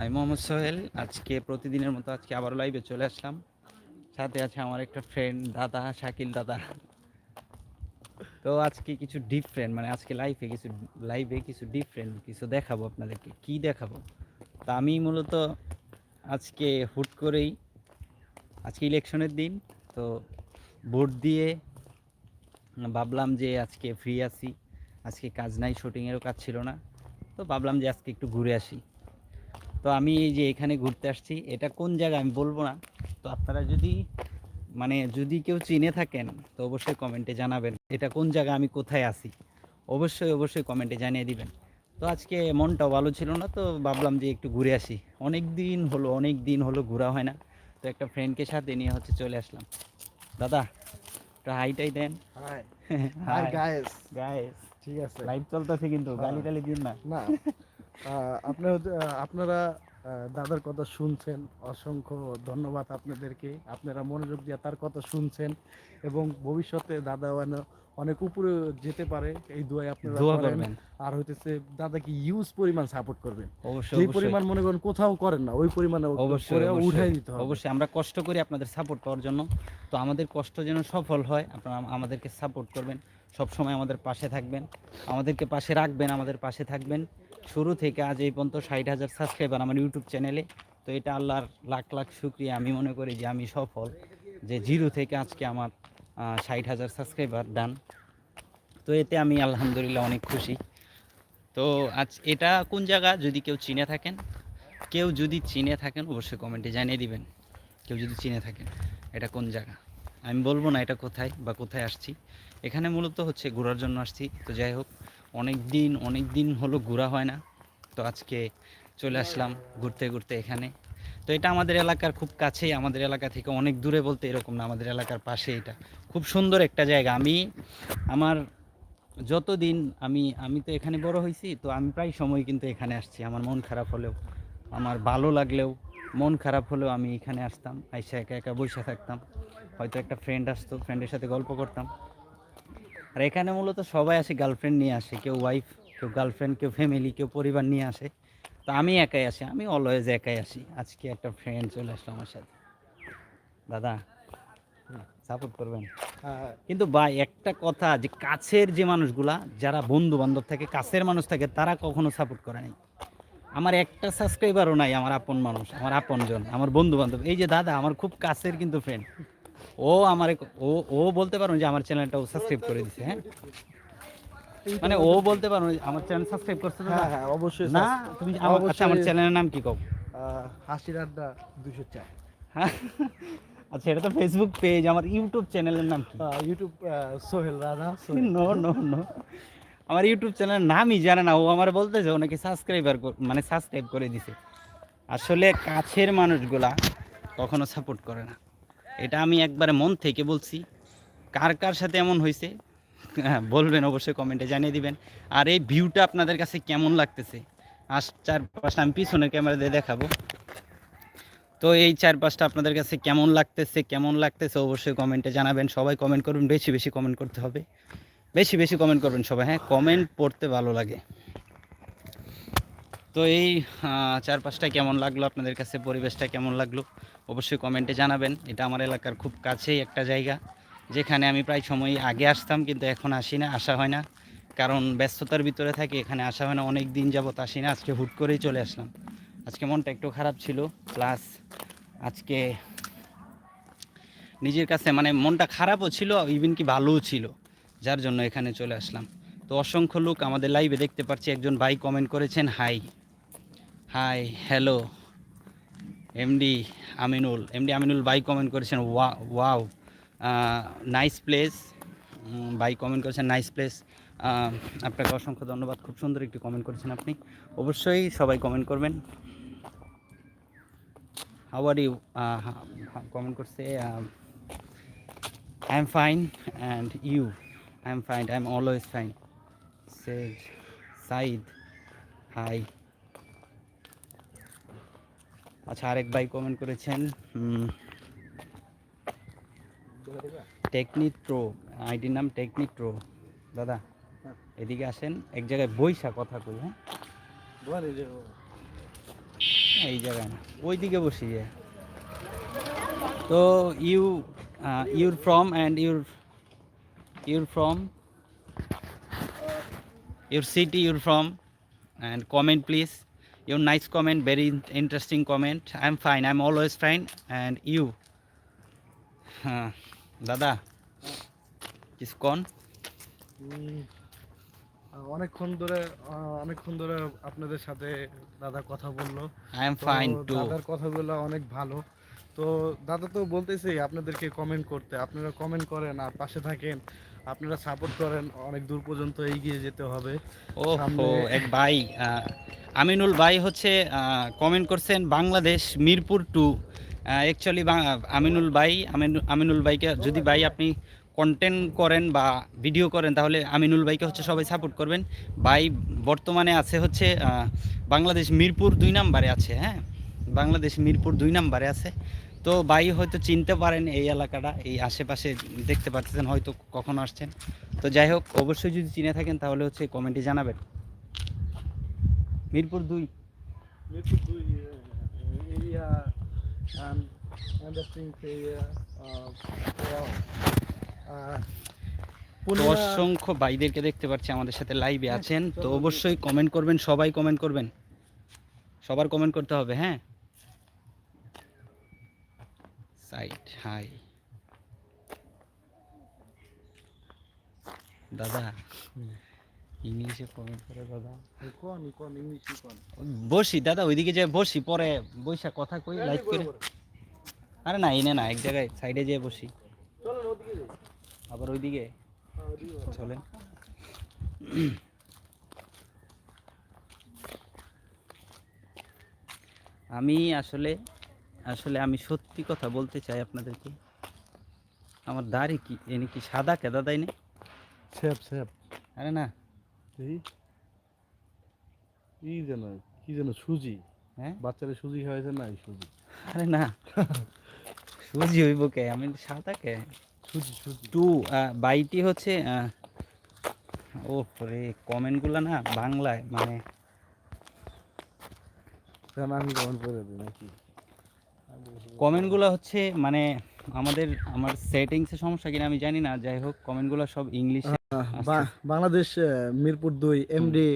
আমি মোহাম্মদ সোহেল। আজকে প্রতিদিনের মতো আজকে আবার লাইভে চলে আসলাম। সাথে আছে আমার একটা ফ্রেন্ড দাদা, শাকিল দাদা। তো আজকে কিছু ডিফারেন্ট মানে আজকে লাইফে কিছু লাইভে কিছু ডিফারেন্ট কিছু দেখাবো আপনাদেরকে। কি দেখাবো? তা আমি মূলত আজকে হুট করেই, আজকে ইলেকশনের দিন, তো ভোট দিয়ে ভাবলাম যে আজকে ফ্রি আছি। আজকে কাজ নাই শুটিংয়েরও কাজ ছিল না। তো ভাবলাম যে আজকে একটু ঘুরে আসি। তো আমি এই যে এখানে ঘুরতে আসছি এটা কোন জায়গা আমি বলব না। তো আপনারা যদি মানে যদি কেউ চিনে থাকেন তো অবশ্যই কমেন্টে জানাবেন এটা কোন জায়গা আমি কোথায় আছি। অবশ্যই অবশ্যই কমেন্টে জানিয়ে দিবেন। তো আজকে মনটাও ভালো ছিল না তো ভাবলাম যে একটু ঘুরে আসি। অনেক দিন হলো অনেক দিন হলো ঘোরা হয় না। তো একটা ফ্রেন্ডকে সাথে নিয়ে হচ্ছে চলে আসলাম। দাদা একটা হাইটাই দেন। হাই গাইস গাইস ঠিক আছে। লাইভ চলতেছে কিন্তু হ্যাঁ। গালি টালি দিন না। না। আপনার আপনারা দাদার কথা শুনছেন। অসংখ্য ধন্যবাদ আপনাদেরকে। আপনারা মনোযোগ দিয়ে তার কথা শুনছেন এবং ভবিষ্যতে দাদা অনেক উপরে যেতে পারে এই দোয়াই আপনারা করবেন। আর হইতেছে দাদাকে ইউজ পরিমাণ সাপোর্ট করবেন। অবশ্যই যে পরিমাণ মনে করেন কোথাও করেন না ওই পরিমাণে অবশ্যই। উঠাই দিতে হবে। অবশ্যই আমরা কষ্ট করি আপনাদের সাপোর্ট পাওয়ার জন্য। তো আমাদের কষ্ট যেন সফল হয় আপনারা আমাদেরকে সাপোর্ট করবেন। সব সময় আমাদের পাশে থাকবেন আমাদেরকে পাশে রাখবেন আমাদের পাশে থাকবেন। শুরু থেকে আজ এই পর্যন্ত ষাট হাজার সাবস্ক্রাইবার আমার ইউটিউব চ্যানেলে তো এটা আল্লাহর লাখ লাখ শুক্রিয়া। আমি মনে করি যে আমি সফল যে জিরো থেকে আজকে আমার ষাট হাজার সাবস্ক্রাইবার ডান তো এতে আমি আলহামদুলিল্লাহ অনেক খুশি। তো আজ এটা কোন জায়গা? যদি কেউ চিনে থাকেন, কেউ যদি চিনে থাকেন অবশ্যই কমেন্টে জানিয়ে দিবেন। কেউ যদি চিনে থাকেন, এটা কোন জায়গা? আমি বলব না এটা কোথায় বা কোথায় আসছি। এখানে মূলত হচ্ছে ঘোরার জন্য আসছি। তো যাই হোক অনেক দিন অনেক দিন হলো ঘোরা হয় না। তো আজকে চলে আসলাম ঘুরতে ঘুরতে এখানে। তো এটা আমাদের এলাকার খুব কাছেই, আমাদের এলাকা থেকে অনেক দূরে বলতে এরকম না, আমাদের এলাকার পাশে এটা। খুব সুন্দর একটা জায়গা। আমি, আমার যতদিন আমি আমি তো এখানে বড় হয়েছি তো আমি প্রায় সময় কিন্তু এখানে আসছি। আমার মন খারাপ হলেও, আমার ভালো লাগলেও, মন খারাপ হলেও আমি এখানে আসতাম। আইসা একা একা বসে থাকতাম। হয়তো একটা ফ্রেন্ড আসতো ফ্রেন্ডের সাথে গল্প করতাম। আর এখানে মূলত সবাই আসে গার্লফ্রেন্ড নিয়ে আসে কেউ ওয়াইফ কেউ গার্লফ্রেন্ড কেউ ফ্যামিলি কেউ পরিবার নিয়ে আসে। তো আমি একাই আসি আমি অলওয়েজ একাই আসি। আজকে একটা ফ্রেন্ড চলে আসলো আমার সাথে। দাদা সাপোর্ট করবেন? হ্যাঁ, কিন্তু ভাই একটা কথা যে কাছের যে মানুষগুলা যারা বন্ধু বান্ধব থাকে কাছের মানুষ থাকে তারা কখনো সাপোর্ট করে নাই। আমার একটা সাবস্ক্রাইবারও নাই আমার আপন মানুষ আমার আপনজন আমার বন্ধু বান্ধব এই যে দাদা আমার খুব কাছের কিন্তু ফ্রেন্ড ও আমার ও ও বলতে পারো যে আমার চ্যানেলটা ও সাবস্ক্রাইব করে দিছে হ্যাঁ? মানে ও বলতে পারো আমার চ্যানেল সাবস্ক্রাইব করছে দাদা? হ্যাঁ হ্যাঁ অবশ্যই না? তুমি আমার আচ্ছা আমার। চ্যানেলের নাম কি কও? হাসির আড্ডা দুশো চার। হ্যাঁ? আচ্ছা এটা তো ফেসবুক পেজ আমার ইউটিউব চ্যানেলের নাম কি? YouTube Sohel Rana Sohel. No no no আমার ইউটিউব চ্যানেলের নামই জানে না ও আমার বলতেছে ও নাকি সাবস্ক্রাইবার মানে সাবস্ক্রাইব করে দিছে। আসলে কাছের মানুষগুলা কখনো সাপোর্ট করে না। এটা আমি একবারে মন থেকে বলছি। কার কার সাথে এমন হয়েছে? হ্যাঁ বলবেন অবশ্যই কমেন্টে জানিয়ে দিবেন। আর এই ভিউটা আপনাদের কাছে কেমন লাগতেছে? আস চার পাঁচটা আমি পিছনের ক্যামেরা দিয়ে দেখাবো। তো এই চার পাঁচটা আপনাদের কাছে কেমন লাগতেছে কেমন লাগতেছে অবশ্যই কমেন্টে জানাবেন। সবাই কমেন্ট করবেন বেশি বেশি কমেন্ট করতে হবে। বেশি বেশি কমেন্ট করবেন সবাই হ্যাঁ কমেন্ট পড়তে ভালো লাগে। তো এই আহ, চার পাঁচটা কেমন লাগল? আপনাদের কাছে পরিবেশটা কেমন লাগল? অবশ্যই কমেন্টে জানাবেন। এটা আমার এলাকার খুব কাছেই একটা জায়গা যেখানে আমি প্রায় সময় আগে আসতাম কিন্তু এখন আসি না আসা হয় না। কারণ ব্যস্ততার ভিতরে থাকি এখানে আসা হয় না। অনেক দিন যাবত আসি না আজকে হুট করেই চলে আসলাম। আজকে মনটা একটু খারাপ ছিল প্লাস আজকে নিজের কাছে মানে মনটা খারাপও ছিল ইভেন কি ভালোও ছিল যার জন্য এখানে চলে আসলাম। তো অসংখ্য লোক আমাদের লাইভে দেখতে পাচ্ছি। একজন ভাই কমেন্ট করেছেন hi hi hello MD Aminul MD Aminul ভাই কমেন্ট করেছেন। ওয়া ওয়াও নাইস প্লেস ভাই কমেন্ট করেছেন নাইস প্লেস আপনাকে অসংখ্য ধন্যবাদ। খুব সুন্দর একটি কমেন্ট করেছেন আপনি। অবশ্যই সবাই কমেন্ট করবেন। হাউ আর ইউ কমেন্ট করছে I am fine and you I am fine I am always fine says Sayed hi আচ্ছা আরেক ভাই কমেন্ট করেছেন টেকনিক প্রো আইডির নাম টেকনিক প্রো দাদা। এদিকে আসেন এক জায়গায় বৈশা কথা কই হ্যাঁ? এই জায়গায় না ওই দিকে বসি যে। তো you you're from and you're you're from your city you're from and comment please your nice comment very in- interesting comment. I'm fine i'm always fine. And you? দাদা কিছুক্ষণ অনেকক্ষণ ধরে অনেকক্ষণ ধরে আপনাদের সাথে দাদা কথা বলল। আই এম ফাইন টু দাদার কথাগুলো অনেক ভালো। তো দাদা তো বলতেছি আপনাদেরকে কমেন্ট করতে। আপনারা কমেন্ট করেন আর পাশে থাকেন। আপনারা সাপোর্ট করেন অনেক দূর পর্যন্ত এগিয়ে যেতে হবে। ও এক ভাই আমিনুল ভাই হচ্ছে কমেন্ট করছেন বাংলাদেশ মিরপুর টু। অ্যাকচুয়ালি আমিনুল ভাই আমিনু- আমিনুল ভাইকে যদি ভাই আপনি কন্টেন্ট করেন বা ভিডিও করেন তাহলে আমিনুল ভাইকে হচ্ছে সবাই সাপোর্ট করবেন। ভাই বর্তমানে আছে হচ্ছে বাংলাদেশ মিরপুর দুই নাম্বারে আছে হ্যাঁ? বাংলাদেশ মিরপুর দুই নাম্বারে আছে। তো ভাই হয়তো চিনতে পারেন এই এলাকাটা এই আশেপাশে দেখতে পাচ্ছেন হয়তো কখন আসছেন। তো যাই হোক অবশ্যই যদি চিনে থাকেন তাহলে হচ্ছে কমেন্টে জানাবেন। মিরপুর দুই। মিরপুর দুই এরিয়া অসংখ্য ভাইদেরকে দেখতে পাচ্ছি আমাদের সাথে লাইভে আছেন। তো অবশ্যই কমেন্ট করবেন সবাই কমেন্ট করবেন। সবার কমেন্ট করতে হবে হ্যাঁ? সাইট হাই। দাদা ইংলিশে কমেন্ট করে দাদা। কোন কোন ইংলিশ কোন বসি দাদা ওইদিকে যে বসি পরে বৈশা কথা কই লাইভ করে। আরে না এনে না এক জায়গায় সাইডে যেয়ে বসি। চলেন ওদিকে আবার ওইদিকে? হ্যাঁ, চলেন। আমি আসলে আসলে আমি সত্যি কথা বলতে চাই আপনাদেরকে। আমার দাড়ি কি এনে কি সাদা কেদা দেয় না সেপ সেপ আরে না। এই যেন কি যেন সুজি। হ্যাঁ? বাচ্চারা সুজি হয়েছে না এই সুজি। আরে না। সুজি হইব কে? আমি সাদা কে? সুজি সুজি। টু বাইটি হচ্ছে ও রে কমেন্টগুলো না বাংলায় মানে আমি কেমন করে দিই নাকি? কমেন্টগুলো হচ্ছে মানে আমাদের আমার সেটিংসে সমস্যা কিনা আমি জানি না যাই হোক কমেন্টগুলো সব ইংলিশে বাংলাদেশ মিরপুর দুই এমডি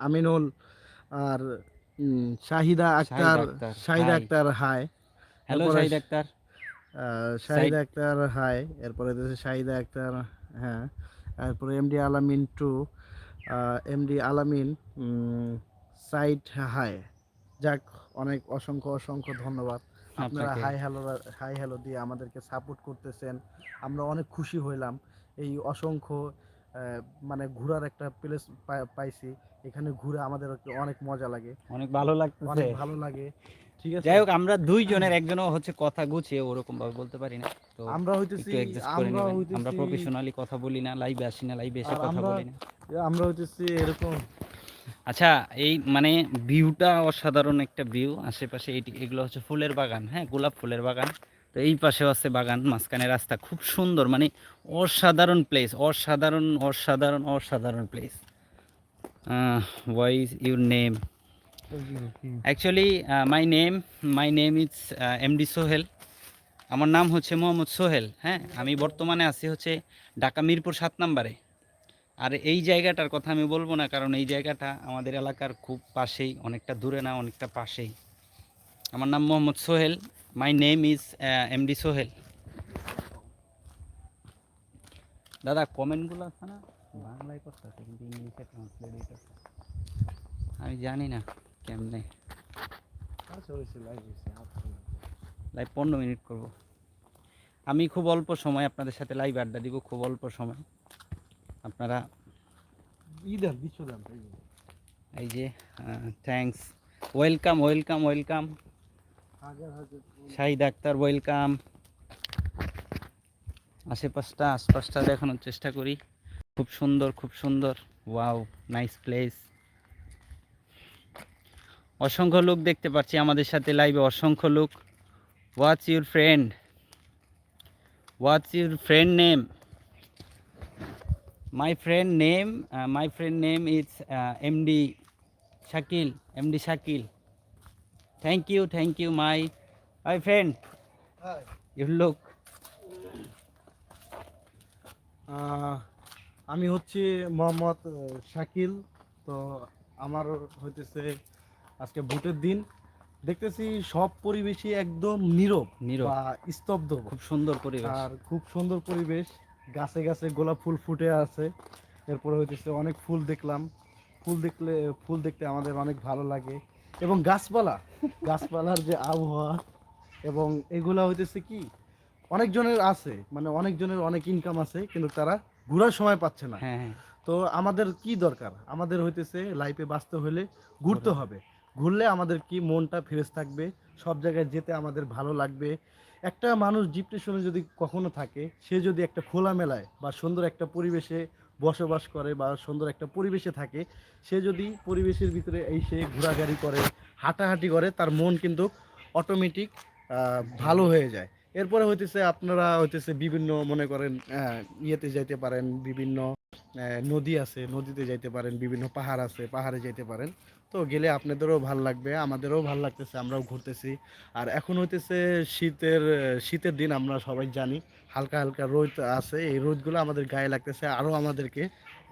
আমিনুল আর Shahida Akter Shahida Akter hi. Hello Shahid Akter. Shahida Akter hi. এরপরে শাহিদা আক্তার হ্যাঁ। তারপরে MD Alamin two MD Alamin side hi. যাক অনেক অসংখ্য অসংখ্য ধন্যবাদ। আপনারা। হাই হ্যালো হাই হ্যালো দিয়ে আমাদেরকে সাপোর্ট করতেছেন। আমরা অনেক খুশি হইলাম। এই অসংখ্য মানে ঘোরার একটা প্লেস পাইছি। এখানে ঘুরে আমাদের অনেক মজা লাগে। অনেক ভালো লাগতেছে। অনেক ভালো লাগে। ঠিক আছে? যাই হোক আমরা দুইজনের একজনও হচ্ছে কথা গুছিয়ে ওরকম ভাবে বলতে পারি না। তো আমরা হইতেছি আমরা নেবেন। আমরা প্রফেশনালি কথা বলি না লাইভে আসি না লাইভে এসে কথা বলি না। আমরা হইতেছি এরকম আচ্ছা এই মানে ভিউটা অসাধারণ একটা ভিউ আশেপাশে এই এগুলো হচ্ছে ফুলের বাগান হ্যাঁ? গোলাপ ফুলের বাগান। তো এই পাশেও আছে বাগান, মাঝখানে রাস্তা। খুব সুন্দর মানে অসাধারণ প্লেস অসাধারণ অসাধারণ অসাধারণ place why is your name actually my name my name is MD Sohel আমার নাম হচ্ছে মোহাম্মদ সোহেল হ্যাঁ? আমি বর্তমানে আছি হচ্ছে ঢাকা মিরপুর সাত নম্বরে। আর এই জায়গাটার কথা আমি বলব না কারণ এই জায়গাটা আমাদের এলাকার খুব পাশেই অনেকটা দূরে না অনেকটা পাশেই। আমার নাম Mohammad Sohel my name is M D Sohel. দাদা কমেন্টগুলো আছে না? বাংলায় করতে আছে কিন্তু ইংলিশে ট্রান্সলেট হইতেছে আমি জানি না কেমনে। লাইভ পনেরো মিনিট করব। আমি খুব অল্প সময় আপনাদের সাথে লাইভ আড্ডা দিব খুব অল্প সময়। আপনারা এই যে। Thanks welcome welcome welcome Shahid Akter welcome আশেপাশটা আশপাশটা দেখানোর চেষ্টা করি। খুব সুন্দর খুব সুন্দর। ওয়াও নাইস প্লেস অসংখ্য লোক দেখতে পাচ্ছি আমাদের সাথে লাইভে অসংখ্য লোক। What's your friend what's your friend name my friend name my friend name is MD Shakil MD Shakil thank you thank you my my friend you look ah, আমি হচ্ছি মোহাম্মদ শাকিল। তো আমার হইতেছে আজকে ভোটের দিন। দেখতেছি সব পরিবেশই একদম নীরব নীরব। স্তব্ধ। খুব সুন্দর পরিবেশ। আর খুব সুন্দর পরিবেশ। গাছে গাছে গোলাপ ফুল ফুটে আছে। এরপরে হইতেছে অনেক ফুল দেখলাম। ফুল দেখলে ফুল দেখতে আমাদের অনেক ভালো লাগে। এবং গাছপালা গাছপালার যে আবহাওয়া এবং এগুলা হইতেছে কি অনেকজনের আছে মানে অনেকজনের অনেক ইনকাম আছে কিন্তু তারা ঘোরার সময় পাচ্ছে না। হ্যাঁ হ্যাঁ। তো আমাদের কি দরকার? আমাদের হইতেছে লাইফে বাঁচতে হলে ঘুরতে হবে। ঘুরলে আমাদের কি মনটা ফ্রেশ থাকবে? সব জায়গায় যেতে আমাদের ভালো লাগবে। একটা মানুষ ডিপ্রেশনে যদি কখনো থাকে, সে যদি একটা খোলা মেলায় বা সুন্দর একটা পরিবেশে বসবাস করে বা সুন্দর একটা পরিবেশে থাকে, সে যদি পরিবেশের ভিতরে এই সে ঘোরাঘুরি করে, হাঁটাহাঁটি করে, তার মন কিন্তু অটোমেটিক ভালো হয়ে যায়। এরপরে হইতেছে আপনারা হইতেছে বিভিন্ন মনে করেন ইয়েতে যাইতে পারেন, বিভিন্ন নদী আছে, নদীতে যাইতে পারেন, বিভিন্ন পাহাড় আছে, পাহাড়ে যাইতে পারেন। তো গেলে আপনাদেরও ভালো লাগবে আমাদেরও ভালো লাগতেছে আমরাও ঘুরতেছি। আর এখন হইতেছে শীতের শীতের দিন আমরা সবাই জানি হালকা হালকা রোদ আছে এই রোদগুলো আমাদের গায়ে লাগতেছে আরও আমাদেরকে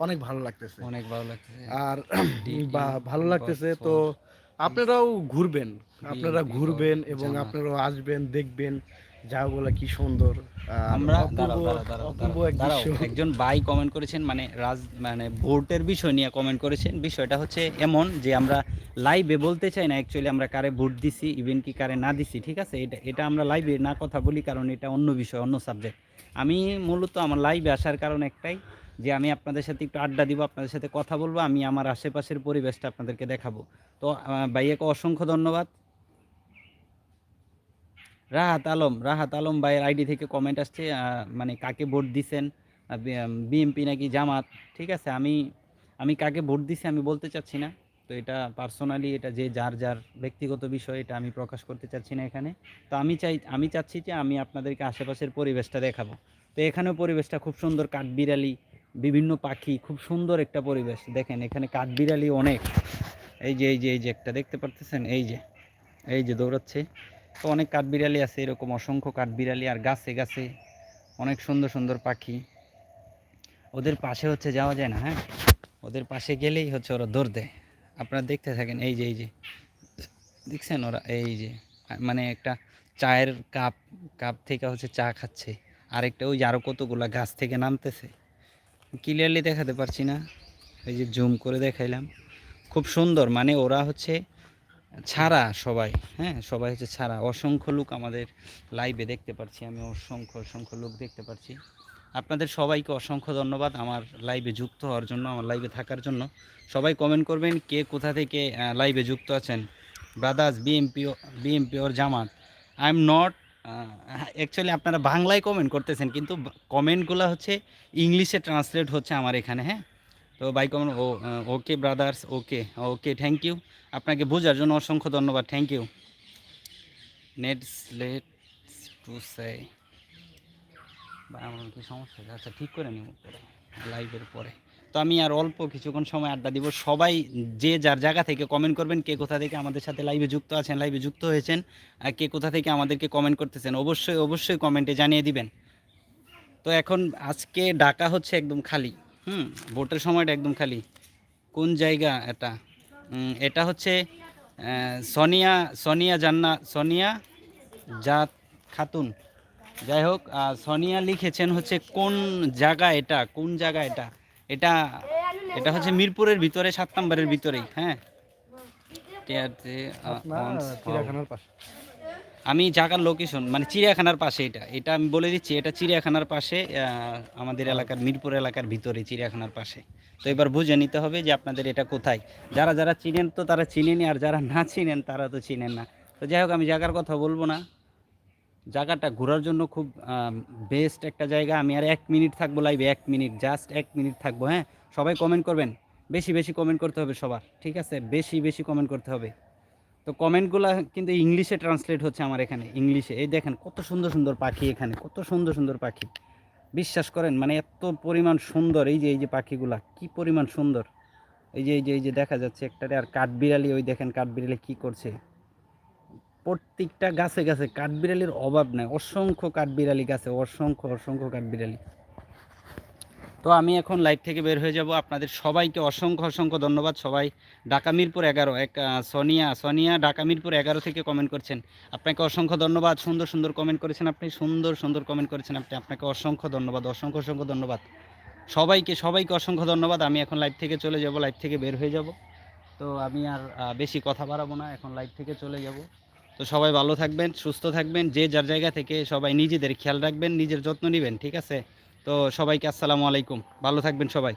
অনেক ভালো লাগতেছে। অনেক ভালো লাগছে আর বা ভালো লাগতেছে তো আপনারাও ঘুরবেন আপনারা ঘুরবেন এবং আপনারাও আসবেন দেখবেন। জায়গাগুলো কি সুন্দর। আমরা। একজন ভাই কমেন্ট করেছেন মানে রাজ মানে ভোটের বিষয় নিয়ে কমেন্ট করেছেন। বিষয়টা হচ্ছে এমন যে আমরা লাইভে বলতে চাই না অ্যাকচুয়ালি আমরা কারে ভোট দিছি ইভেন কি কারে না দিছি ঠিক আছে? এটা এটা আমরা লাইভে না কথা বলি কারণ এটা অন্য বিষয় অন্য সাবজেক্ট আমি মূলত আমার লাইভে আসার কারণ একটাই যে আমি আপনাদের সাথে একটু আড্ডা দিব আপনাদের সাথে কথা বলব আমি আমার আশেপাশের পরিবেশটা আপনাদেরকে দেখাবো। তো ভাইয়াকে অসংখ্য ধন্যবাদ। রাহাত আলম রাহাত আলম ভাইয়ের আইডি থেকে কমেন্ট আসছে মানে কাকে ভোট দিছেন? বিএমপি নাকি জামাত? ঠিক আছে, আমি আমি কাকে ভোট দিছি আমি বলতে চাচ্ছি না। তো এটা পার্সোনালি এটা যে যার যার ব্যক্তিগত বিষয়, এটা আমি প্রকাশ করতে চাচ্ছি না এখানে। তো আমি চাই, আমি চাচ্ছি যে আমি আপনাদেরকে আশেপাশের পরিবেশটা দেখাবো। তো এখানেও পরিবেশটা খুব সুন্দর, কাঠবিড়ালি, বিভিন্ন পাখি, খুব সুন্দর একটা পরিবেশ। দেখেন, এখানে কাঠবিড়ালি অনেক। এই যে এই যে এই যে একটা, দেখতে পারতেছেন? এই যে এই যে দৌড়াচ্ছে। তো অনেক কাঠবিড়ালি আছে, এরকম অসংখ্য কাঠবিড়ালি আর গাছে গাছে অনেক সুন্দর সুন্দর পাখি। ওদের পাশে হচ্ছে যাওয়া যায় না হ্যাঁ? ওদের পাশে গেলেই হচ্ছে ওরা দৌড় দেয়। আপনারা দেখতে থাকেন, এই যে এই যে, দেখছেন ওরা? এই যে মানে একটা চায়ের কাপ কাপ থেকে হচ্ছে চা খাচ্ছে। আরেকটা ওই আরও কতগুলা গাছ থেকে নামতেছে। ক্লিয়ারলি দেখাতে পারছি না। এই যে জুম করে দেখাইলাম। খুব সুন্দর মানে ওরা হচ্ছে ছাড়া সবাই হ্যাঁ সবাই হচ্ছে ছাড়া। অসংখ্য লোক আমাদের লাইভে দেখতে পাচ্ছি আমি অসংখ্য অসংখ্য লোক দেখতে পাচ্ছি আপনাদের সবাইকে অসংখ্য ধন্যবাদ আমার লাইভে যুক্ত হওয়ার জন্য, আমার লাইভে থাকার জন্য। সবাই কমেন্ট করবেন কে কোথা থেকে লাইভে যুক্ত আছেন। Brothers BMP BMP or Jamaat. I am not actually আপনারা বাংলায় কমেন্ট করতেছেন, কিন্তু কমেন্টগুলো হচ্ছে ইংলিশে ট্রান্সলেট হচ্ছে আমার এখানে হ্যাঁ? তো by comment O okay brothers okay okay thank you আপনাকে বোঝার জন্য অসংখ্য ধন্যবাদ থ্যাংক ইউ নেটস লেট টু সে আমার কি সমস্যা? আচ্ছা ঠিক করে নিব লাইভের পরে। তো আমি আর অল্প কিছুক্ষণ সময় আড্ডা দিব। সবাই যে যার জায়গা থেকে কমেন্ট করবেন, কে কোথা থেকে আমাদের সাথে লাইভে যুক্ত আছেন লাইভে যুক্ত হয়েছেন, আর কে কোথা থেকে আমাদেরকে কমেন্ট করতেছেন, অবশ্যই অবশ্যই কমেন্টে জানিয়ে দিবেন। তো এখন আজকে ডাকা হচ্ছে একদম খালি। হুম ভোটের সময়টা একদম খালি। কোন জায়গা এটা? এটা হচ্ছে সোনিয়া সোনিয়া জান্না সোনিয়া জাত খাতুন। যাই হোক সোনিয়া লিখেছেন হচ্ছে কোন জায়গা এটা? কোন জায়গা এটা? এটা এটা হচ্ছে মিরপুরের ভিতরে সাত নম্বরের ভিতরেই হ্যাঁ? টিয়ারতে, আমি জায়গার লোকেশন মানে চিড়িয়াখানার পাশে এটা। এটা আমি বলে দিচ্ছি, এটা চিড়িয়াখানার পাশে আমাদের এলাকার, মিরপুর এলাকার ভিতরে চিড়িয়াখানার পাশে। তো এবার বুঝে নিতে হবে যে আপনাদের এটা কোথায়। যারা যারা চিনেন তো তারা চিনেনি, আর যারা না চিনেন তারা তো চিনেন না। তো যাই হোক, আমি জায়গার কথা বলব না। জায়গাটা ঘোরার জন্য খুব বেস্ট একটা জায়গা। আমি আর এক মিনিট থাকব লাইভে এক মিনিট জাস্ট এক মিনিট থাকব হ্যাঁ? সবাই কমেন্ট করবেন। বেশি বেশি কমেন্ট করতে হবে সবার, ঠিক আছে? বেশি বেশি কমেন্ট করতে হবে। তো কমেন্টগুলো কিন্তু ইংলিশে ট্রান্সলেট হচ্ছে আমার এখানে, ইংলিশে। এই দেখেন, কত সুন্দর সুন্দর পাখি এখানে, কত সুন্দর সুন্দর পাখি। বিশ্বাস করেন মানে এত পরিমাণ সুন্দর, এই যে এই যে পাখিগুলা, কি পরিমাণ সুন্দর। এই যে এই যে এই যে দেখা যাচ্ছে একটারে, আর কাঠবিড়ালি, ওই দেখেন কাঠবিড়ালি কি করছে। প্রত্যেকটা গাছে গাছে কাঠবিড়ালির অভাব নাই, অসংখ্য কাঠবিড়ালি গাছে, অসংখ্য অসংখ্য কাঠবিড়ালি। তো আমি এখন লাইভ থেকে বের হয়ে যাব। আপনাদের সবাইকে অসংখ্য অসংখ্য ধন্যবাদ। সবাই ঢাকা মিরপুর এগারো, এক সোনিয়া সোনিয়া ঢাকা মিরপুর এগারো থেকে কমেন্ট করছেন। আপনাকে অসংখ্য ধন্যবাদ। সুন্দর সুন্দর কমেন্ট করেছেন আপনি। সুন্দর সুন্দর কমেন্ট করেছেন আপনি। আপনাকে অসংখ্য ধন্যবাদ, অসংখ্য অসংখ্য ধন্যবাদ। সবাইকে সবাইকে অসংখ্য ধন্যবাদ। আমি এখন লাইভ থেকে চলে যাব লাইভ থেকে বের হয়ে যাব। তো আমি আর বেশি কথা বাড়াবো না। এখন লাইভ থেকে চলে যাব। তো সবাই ভালো থাকবেন, সুস্থ থাকবেন। যে যার জায়গা থেকে সবাই নিজেদের খেয়াল রাখবেন, নিজের যত্ন নেবেন, ঠিক আছে? তো সবাইকে আসসালামু আলাইকুম। ভালো থাকবেন সবাই।